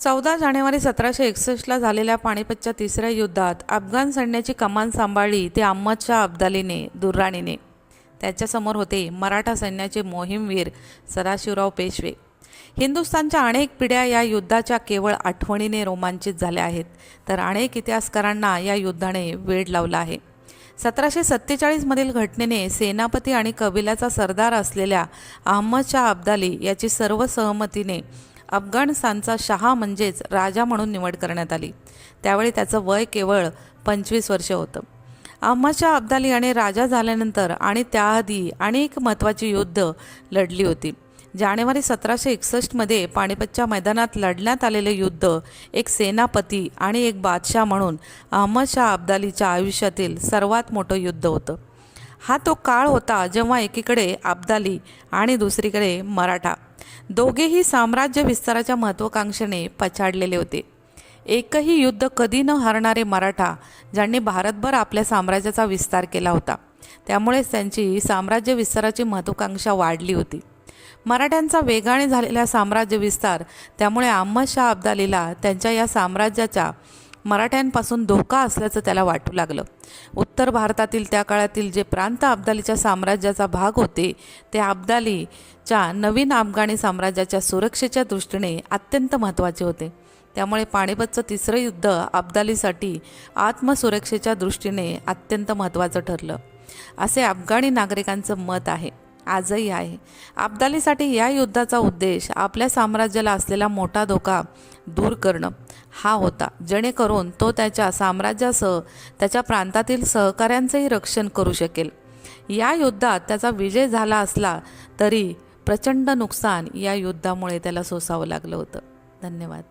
चौदा जानेवारी सतराशे एकसष्टला झालेल्या पानिपतच्या तिसऱ्या युद्धात अफगाण सैन्याची कमान सांभाळली ते अहमद शाह अब्दालीने दुर्राणीने. त्याच्यासमोर होते मराठा सैन्याचे मोहिमवीर सदाशिवराव पेशवे. हिंदुस्थानच्या अनेक पिढ्या या युद्धाच्या केवळ आठवणीने रोमांचित झाल्या आहेत तर अनेक इतिहासकारांना या युद्धाने वेड लावला आहे. सतराशे सत्तेचाळीसमधील घटनेने सेनापती आणि कबिलाचा सरदार असलेल्या अहमद शाह अब्दाली याची सर्व सहमतीने अफगाणिस्तानचा शहा म्हणजेच राजा म्हणून निवड करण्यात आली. त्यावेळी त्याचं वय केवळ पंचवीस वर्ष होतं. अहमदशाह अब्दाली याने राजा झाल्यानंतर आणि त्याआधी अनेक महत्त्वाची युद्ध लढली होती. जानेवारी सतराशे एकसष्टमध्ये पानिपतच्या मैदानात लढण्यात आलेले युद्ध एक सेनापती आणि एक बादशाह म्हणून अहमदशाह अब्दालीच्या आयुष्यातील सर्वात मोठं युद्ध होतं. हा तो काळ होता जेव्हा एकीकडे अब्दाली आणि दुसरीकडे मराठा. दोघेही साम्राज्य विस्ताराच्या महत्त्वाकांक्षेने पछाडलेले होते. एकही युद्ध कधी न हरणारे मराठा ज्यांनी भारतभर आपल्या साम्राज्याचा विस्तार केला होता त्यामुळेच त्यांची साम्राज्य विस्ताराची महत्त्वाकांक्षा वाढली होती. मराठ्यांचा वेगाने झालेला साम्राज्य विस्तार त्यामुळे अहमद शाह अब्दालीला त्यांच्या या साम्राज्याच्या मराठ्यांपासून धोका असल्याचं त्याला वाटू लागलं. उत्तर भारतातील त्या काळातील जे प्रांत अब्दालीच्या साम्राज्याचा भाग होते ते अब्दालीच्या नवीन अफगाणी साम्राज्याच्या सुरक्षेच्या दृष्टीने अत्यंत महत्त्वाचे होते. त्यामुळे पानिपतचं तिसरं युद्ध अब्दालीसाठी आत्मसुरक्षेच्या दृष्टीने अत्यंत महत्त्वाचं ठरलं. असे अफगाणी नागरिकांचं मत आहे. आजही आहे. अब्दालीसाठी या युद्धाचा उद्देश आपल्या साम्राज्याला असलेला मोठा धोका दूर करणं. हा होता. जेणेकरून तो त्याच्या साम्राज्यासह त्याच्या प्रांतातील सहकाऱ्यांचंही रक्षण करू शकेल. या युद्धात त्याचा विजय झाला असला तरी प्रचंड नुकसान या युद्धामुळे त्याला सोसावं लागलं होतं. धन्यवाद.